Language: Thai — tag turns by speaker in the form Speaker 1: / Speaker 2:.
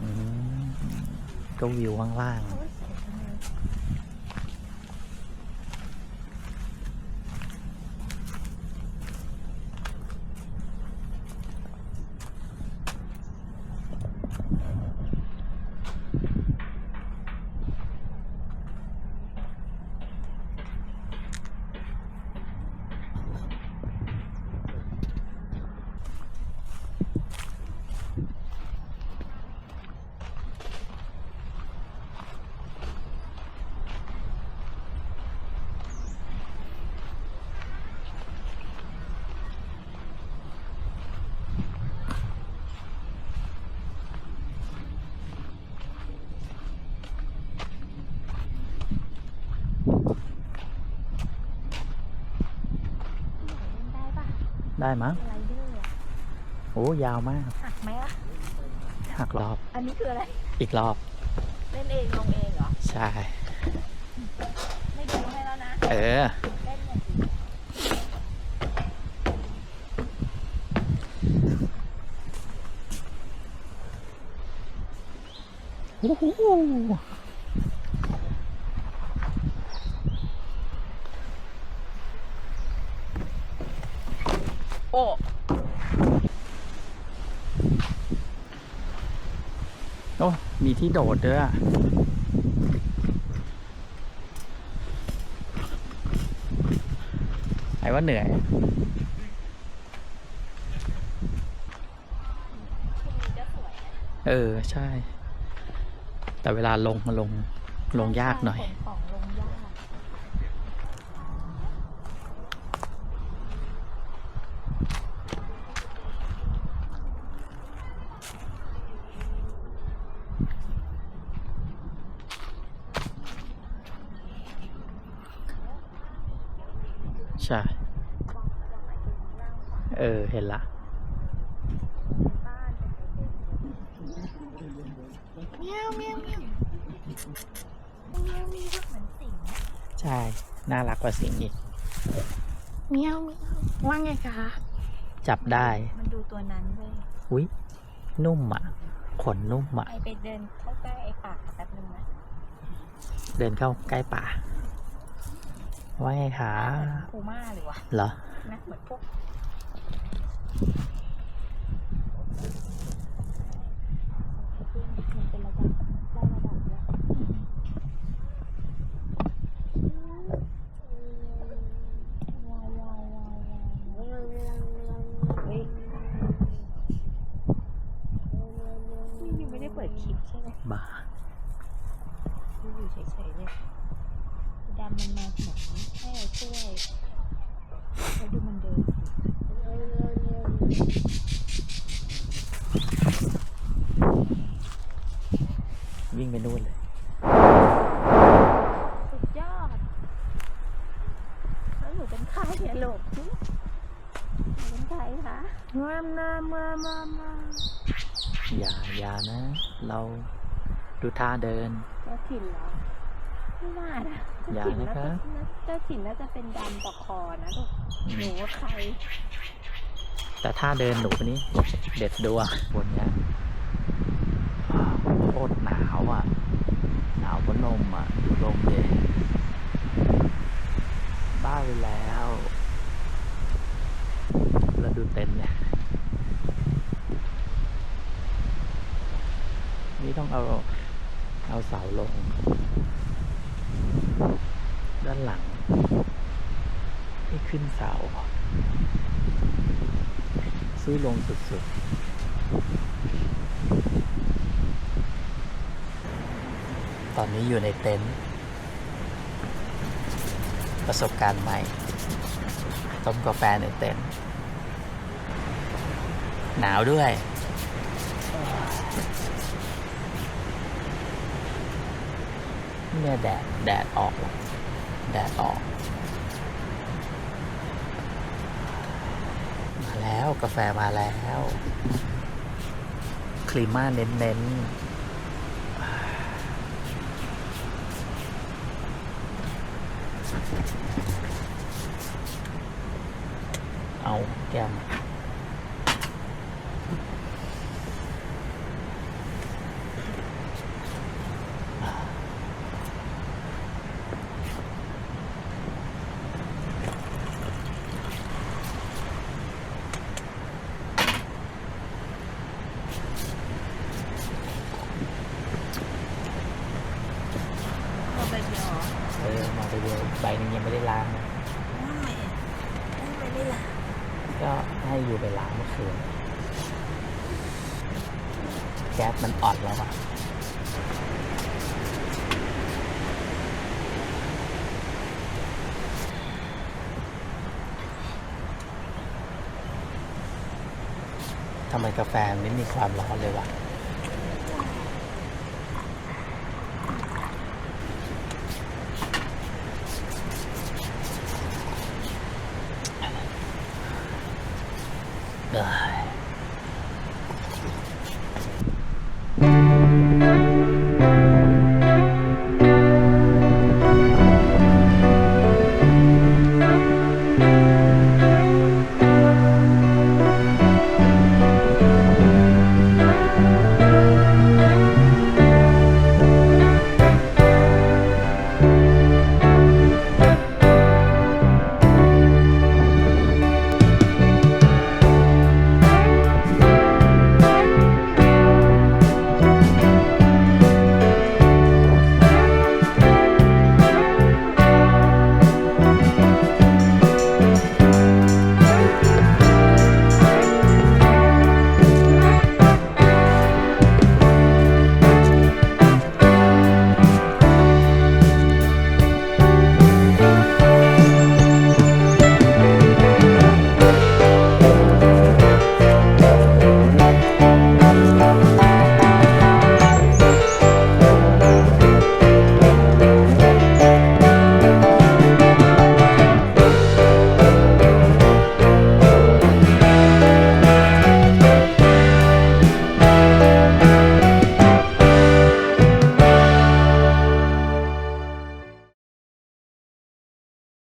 Speaker 1: อืมก็วิวข้างล่าง
Speaker 2: ได้ปะ
Speaker 1: ได้มั้ง
Speaker 2: ไรเดอร์อะ
Speaker 1: โอ้ยาวมาก
Speaker 2: หักไหมล่ะ
Speaker 1: หักรอบ
Speaker 2: อันนี้คืออะไร
Speaker 1: อีกรอบ
Speaker 2: เล่นเองลงเองเหรอ
Speaker 1: ใช่
Speaker 2: ไม่ดูให้แล้วนะ
Speaker 1: เออ
Speaker 2: เล่นอย่างอื่น
Speaker 1: โอ้โห โอ้โอ้มีที่โดดด้วยอะไอ้ว่าเหนื่อย
Speaker 2: พรุ่งนี้ก็สวยนะ
Speaker 1: เออ ใช่ แต่เวลาลงมาลงลงยากหน่อย
Speaker 2: ขนของลงยาก
Speaker 1: ใช่ เออ เห็นละ
Speaker 2: บ้านเป็นเมียวเมียวเมียวเมียวเมียวเหมือนสิงนะ
Speaker 1: ใช่ น่ารักกว่าสิงอีก
Speaker 2: เมียวเมียวว่าไงคะ
Speaker 1: จับได้
Speaker 2: มันดูตัวนั้นเว้ย
Speaker 1: อุ้ยนุ่มอะ ขนนุ่มอะ
Speaker 2: ไอไปเดินเข้าใกล้ไอปากแป๊บนึงนะ
Speaker 1: เดินเข้าใกล้ป่า ว่าไงคะ
Speaker 2: เหมือนพูม่าเลยวะ
Speaker 1: เหรอ
Speaker 2: นะเหมือนพวกมันเป็นระดับได้ระดับแล้วว้าวว้าวว้าวว้าวเฮ้ยนี่ยังไม่ได้เปิดคลิปใช่ไหม
Speaker 1: บ้า
Speaker 2: อยู่เฉยๆเนี่ย ดำมันมาเหมือนให้เราช่วยแล้วดูมันเดิน
Speaker 1: วิ่งไปนู่นเลย
Speaker 2: สุดยอดแล้วหนูเป็นใครเนี่ยลูกหนูเป็นใครคะมามามามามา
Speaker 1: อย่าอย่านะ เราดูท่าเดิน
Speaker 2: เจ้าถิ่นเหรอ ไม่น่านะ
Speaker 1: อย่า
Speaker 2: เจ้าถิ่น
Speaker 1: นะ
Speaker 2: น่า
Speaker 1: คะ
Speaker 2: จะเจ้าถิ่นน่าจะเป็นดำปอกคอนะลูก
Speaker 1: อื
Speaker 2: หนู
Speaker 1: ม
Speaker 2: ว่าใคร
Speaker 1: แต่ท่าเดินหนูคนนี้เด็ดดัวบนเนี้ยอ้าวโคตรหนาวอะ หนาวพนมอะดูลมเย็นบ้าไปแล้วแล้วดูเต็นท์เนี่ยนี่ต้องเอาเอาเสาลง ด้านหลัง ให้ขึ้นเสา ซื้อลงสุดๆ ตอนนี้อยู่ในเต็นท์ประสบการณ์ใหม่ ต้มกาแฟในเต็นท์หนาวด้วย เนี่ยแดด แดดออกแล้วแดดออก มา แล้วกาแฟมาแล้ว คลีม่าเน้นๆ เอาแก้ม
Speaker 2: ตัวใบเดียวเหรอ
Speaker 1: เออมาไปเดียว ใบหนึงยังไม่ได้ล้างนะ
Speaker 2: ทำไมทำไมไม่ล่ะ
Speaker 1: ก็ให้อยู่ไปล้างเมื่อคืนแก๊สมันอ่อนแล้วอะทำไมกาแฟมันไม่มีความร้อนเลยวะ